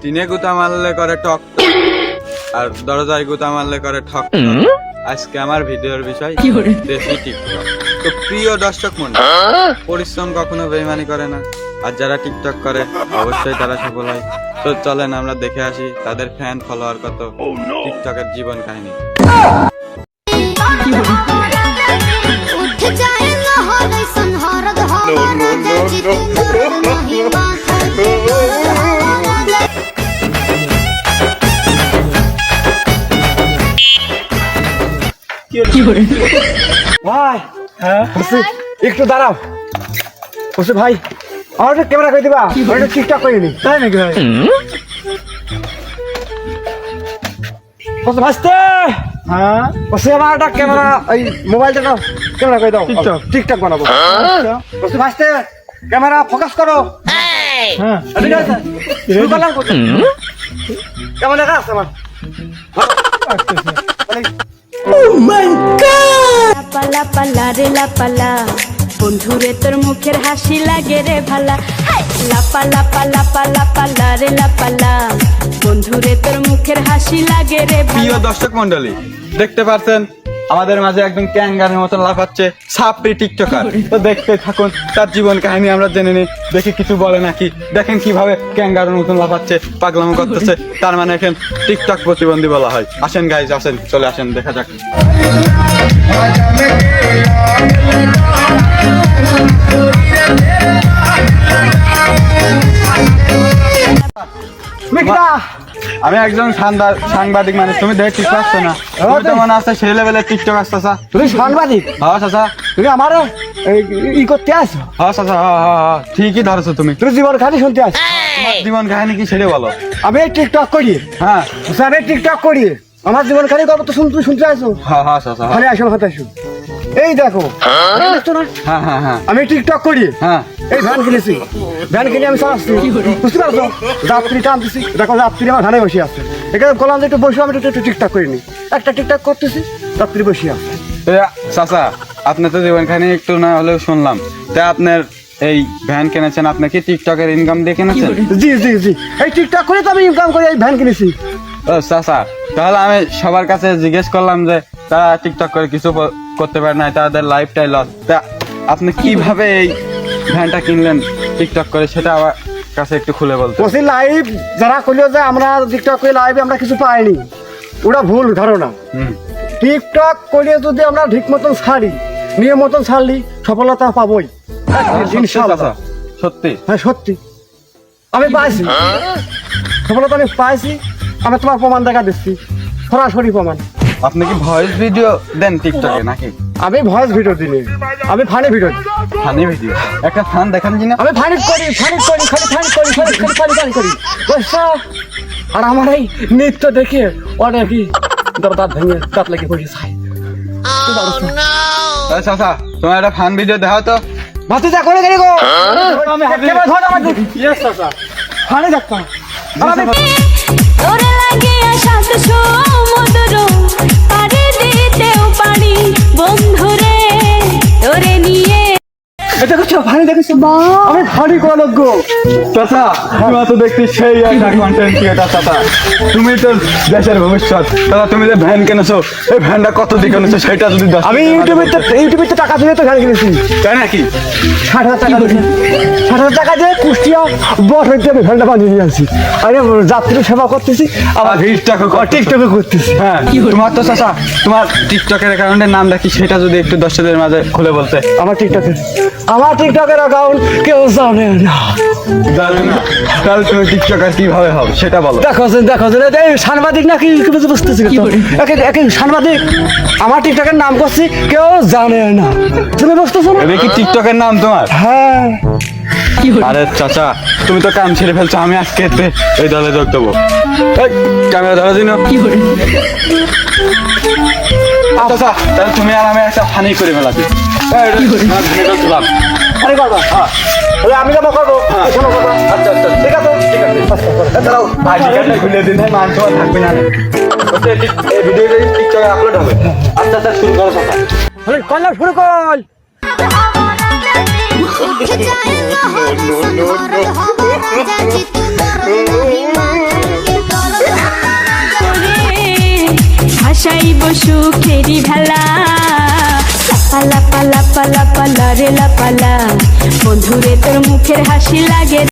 টিনে গুতা মারলে করে টক আর দরজায় গুতা মারলে করে ঠক ঠক। আজকে আমার ভিডিওর বিষয় দেশি টিকটক। তো প্রিয় দর্শক মন্ডল পরিশ্রম কখনো বেইমানি করে না। আর যারা টিকটক করে অবশ্যই তারা সফল হয়। তো চলেন আমরা দেখে আসি তাদের ফ্যান ফলোয়ার কত। টিকটকের জীবন কাহিনী। ভাই বসে একটু দাঁড়াও। বসে ভাই আমার ক্যামেরা করে দিবা? একটা করে নি তাই নাকি ভাই? বসে ভাসতে হ্যাঁ? বসে আমার একটা ক্যামেরা এই মোবাইলটা ক্যামেরা করে দাও? টিকটক টিকটক বানাবো। বসে ভাসতে ক্যামেরা ফোকাস করো। হ্যাঁ। ঠিক আছে? শুরু করলাম কেমন দেখা আছে আমার? পালা পালা রে লাপালা বন্ধুরে তোর মুখের হাসি লাগে রে ভালা। লাপা লাপা পালা পালা পালা রে লাপালা বন্ধুরে তোর মুখের হাসি লাগে রে প্রিয় দর্শক মন্ডলী দেখতে পাচ্ছেন আমাদের মাঝে একদম ক্যাঙ্গারের মতন লাফাচ্ছে সাপড়ি টিকটকার। তো দেখতে থাকুন তার জীবন কাহিনী আমরা জেনে নিই। দেখে কিছু বলে নাকি? দেখেন কীভাবে ক্যাঙ্গারের মতন লাফাচ্ছে পাগলামো করতেছে। তার মানে এখন টিকটক প্রতিবন্ধী বলা হয়। আসেন গাইজ আসেন চলে আসেন দেখা যাক। আমি একজন সাংবা- সাংবাদিক মানুষ তুমি দেখ ঠিক পাচ্ছ না। তুমি তো মনে আছে সেই লেভেলের টিকটক আসতেছা তুমি সাংবাদিক? হ্যাঁ চাচা তুমি আমার ই করতে আসো? হ্যাঁ চাচা হ্যাঁ হ্যাঁ হ্যাঁ। ঠিকই ধরেছো তুমি। তুমি জীবন খালি শুনতে আসো? জীবন কাহিনী কি সেটা বলো। আমি টিকটক করি। হ্যাঁ। আমি টিকটক করি। আমার জীবন খালি গল্প তো শুন তুমি শুনতে আসো? হ্যাঁ হ্যাঁ চাচা হ্যাঁ। খালি আসো কথা আসো এই দেখো হ্যাঁ। হ্যাঁ হ্যাঁ আমি টিকটক করি। হ্যাঁ। এই ভ্যান কিনেছি। ভ্যান কিনে আমি চালাচ্ছি বুঝতে পারছ? যাত্রী টানতেছি। দেখো যাত্রী আমার ভ্যানে বসে আছে। এখানে যে একটু বসে আমি একটু ঠিকঠাক টিকটক করিনি একটা ঠিকঠাক করতেছি যাত্রী বসে আছে। চাচা আপনি তো জীবন কাহিনী একটু না হলেও শুনলাম। তা আপনার এই ভ্যান কিনেছেন আপনি কি টিকটকের ইনকাম দিয়ে কিনেছেন? জি জি জি। এই টিকটক করে তো আমি ইনকাম করে এই ভ্যান কিনেছি। ও চাচা তাহলে আমি সবার কাছে জিজ্ঞেস করলাম যে তারা টিকটক করে কিছু করতে পারে না তাদের লাইফটাই লস তা আপনি কীভাবে এই ভ্যানটা কিনলেন টিকটক করে সেটা আমার কাছে একটু খুলে বলতে বলছি লাইভ যারা করল যে আমরা টিকটক করে লাইভে আমরা কিছু পাইনি ওটা ভুল ধারণা। টিকটক করে যদি আমরা ঠিক মতন ছাড়ি নিয়ম মতন ছাড়লি সফলতা পাবোই। সত্যি ইনশাআল্লাহ। সত্যি। হ্যাঁ সত্যি। আমি পাইছি। সফলতা আমি পাইছি আমি তোমার প্রমাণ দেখা দিচ্ছি। সরাসরি প্রমাণ। আপনি কি ভয়েস ভিডিও দেন টিকটকে নাকি? আমি ভয়েস ভিডিও দিই আমি ফানি ভিডিও দিই ফানি ভিডিও একটা ফান দেখান কি না আমি ফানি করি ফানি করি খালি ফানি করি খালি খালি ফানি ফানি করি। বুঝছ? আর আমার এই নৃত্য দেখে অনেক কি দাঁত ভেঙে দাঁত লেগে পড়ে যায়। এই চাচা তোমার একটা ফান ভিডিও দেখাও তো। ভাতে যা করে গেলি গো। আমি ধর ইয়েস চাচা ফানি দেখতাম আমি তোরে লাগিয়া দেখছ ফানি দেখেছ আমি ফানি করা চাচা তুমি তো দেখতে সেই একটা কন্টেন্ট ক্রিয়েটার চাচা। তুমি তো দেশের ভবিষ্যৎ। চাচা তুমি যে ভ্যান কিনেছো এই ভ্যানটা কত দিকে কিনেছো সেটা যদি আমি ইউটিউবে তো ইউটিউবে তো টাকা দিয়ে তো গাড়ি কিনেছি। তাই নাকি? ষাট হাজার টাকা দিয়ে। ষাট হাজার টাকা দিয়ে কুষ্টিয়া বট হইতে আমি ভ্যানটা বানিয়ে নিয়ে আসছি। আরে যাত্রী সেবা করতেছি আবার টিকটকে করতেছি। হ্যাঁ তোমার তো চাচা তোমার টিকটকের অ্যাকাউন্টের নামটা কি? সেটা যদি একটু দর্শকদের মাঝে খুলে বলতে। আমার টিকটকে আমার টিকটকের অ্যাকাউন্ট কেউ জানে না। জানে না? তাহলে তুমি টিকটকার কীভাবে হবে সেটা বলো। দেখো দেখো যে এই সাংবাদিক নাকি কি বুঝতে বুঝতেছি একে একে সাংবাদিক আমার টিকটকের নাম করছি কেউ জানে না। তুমি বুঝতেছো না? এটা কি টিকটকের নাম তোমার? হ্যাঁ। আরে চাচা তুমি তো কাম ছেড়ে ফেলছো আমি আজকে এতে এই দলে যোগ দেবো। এই, ক্যামেরা ধরো দিন আচ্ছা তাহলে তুমি আর আমি একটা ফানি করে মেলাবি আমি আচ্ছা আচ্ছা ঠিক আছে ঠিক আছে দাঁড়াও ভাই খুলে দিন মান তো থাকবে না এই ভিডিওটা টিকটকে আপলোড হবে আচ্ছা আচ্ছা শুরু করো কথা কল্লা ভাসাইব সুখেরি ভেলা। লাপালা পালা পালা পালা রে লাপালা বন্ধুরে তোর মুখের হাসি লাগে